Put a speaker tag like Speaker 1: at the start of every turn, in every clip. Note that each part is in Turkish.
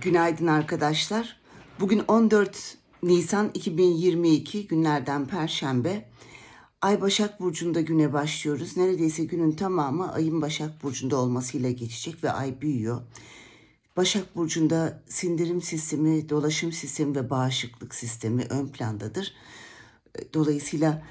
Speaker 1: Günaydın arkadaşlar. Bugün 14 Nisan 2022 günlerden Perşembe. Ay Başak Burcu'nda güne başlıyoruz. Neredeyse günün tamamı ayın Başak Burcu'nda olmasıyla geçecek ve ay büyüyor. Başak Burcu'nda sindirim sistemi, dolaşım sistemi ve bağışıklık sistemi ön plandadır. Dolayısıyla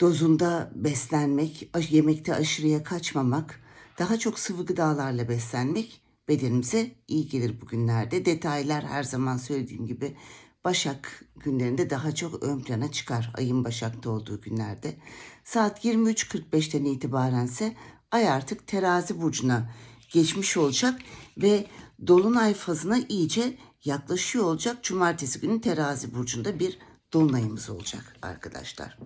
Speaker 1: dozunda beslenmek, yemekte aşırıya kaçmamak, daha çok sıvı gıdalarla beslenmek bedenimize iyi gelir bugünlerde. Detaylar her zaman söylediğim gibi Başak günlerinde daha çok ön plana çıkar ayın Başak'ta olduğu günlerde. Saat 23.45'ten itibarense ay artık terazi burcuna geçmiş olacak ve dolunay fazına iyice yaklaşıyor olacak. Cumartesi günü terazi burcunda bir dolunayımız olacak arkadaşlar.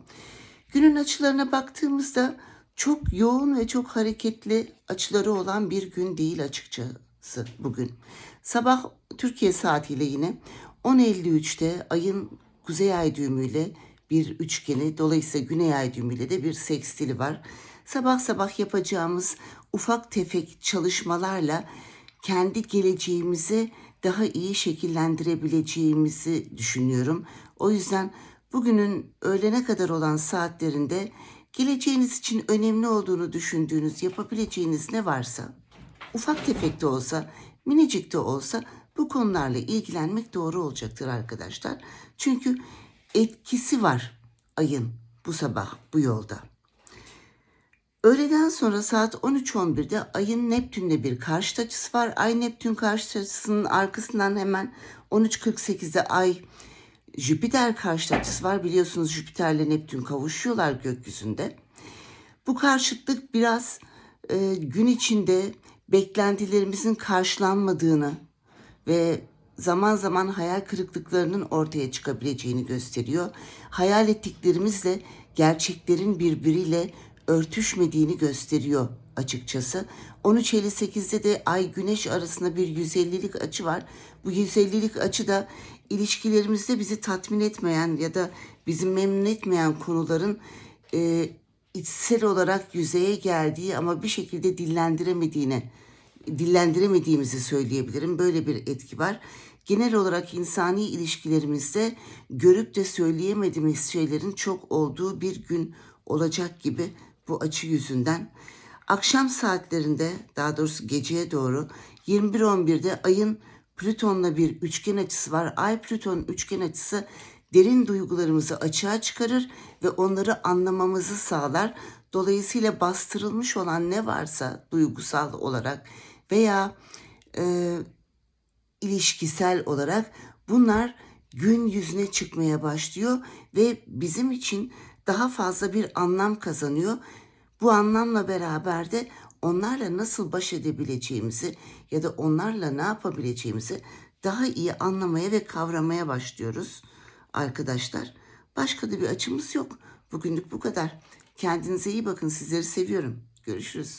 Speaker 1: Günün açılarına baktığımızda çok yoğun ve çok hareketli açıları olan bir gün değil açıkçası bugün. Sabah Türkiye saatiyle yine 10.53'te ayın kuzey ay düğümüyle bir üçgeni dolayısıyla güney ay düğümüyle de bir sekstili var. Sabah sabah yapacağımız ufak tefek çalışmalarla kendi geleceğimizi daha iyi şekillendirebileceğimizi düşünüyorum. O yüzden bugünün öğlene kadar olan saatlerinde geleceğiniz için önemli olduğunu düşündüğünüz, yapabileceğiniz ne varsa, ufak tefek de olsa, minicik de olsa bu konularla ilgilenmek doğru olacaktır arkadaşlar. Çünkü etkisi var ayın bu sabah bu yolda. Öğleden sonra saat 13.11'de ayın Neptün'le bir karşıt açısı var. Ay Neptün karşıt açısının arkasından hemen 13.48'de ay Jüpiter karşıt açısı var. Biliyorsunuz Jüpiter'le Neptün kavuşuyorlar gökyüzünde. Bu karşıtlık biraz e, gün içinde beklentilerimizin karşılanmadığını ve zaman zaman hayal kırıklıklarının ortaya çıkabileceğini gösteriyor. Hayal ettiklerimizle gerçeklerin birbiriyle örtüşmediğini gösteriyor açıkçası. 13.58'de de ay güneş arasında bir 150'lik açı var. Bu 150'lik açı da ilişkilerimizde bizi tatmin etmeyen ya da bizi memnun etmeyen konuların e, içsel olarak yüzeye geldiği ama bir şekilde dillendiremediğine dillendiremediğimizi söyleyebilirim. Böyle bir etki var. Genel olarak insani ilişkilerimizde görüp de söyleyemediğimiz şeylerin çok olduğu bir gün olacak gibi bu açı yüzünden. Akşam saatlerinde daha doğrusu geceye doğru 21.11'de ayın Plüton'la bir üçgen açısı var. Ay Plüton üçgen açısı derin duygularımızı açığa çıkarır ve onları anlamamızı sağlar. Dolayısıyla bastırılmış olan ne varsa duygusal olarak veya e, ilişkisel olarak bunlar gün yüzüne çıkmaya başlıyor ve bizim için daha fazla bir anlam kazanıyor. Bu anlamla beraber de onlarla nasıl baş edebileceğimizi ya da onlarla ne yapabileceğimizi daha iyi anlamaya ve kavramaya başlıyoruz arkadaşlar. Başka da bir açımız yok. Bugünlük bu kadar. Kendinize iyi bakın. Sizleri seviyorum. Görüşürüz.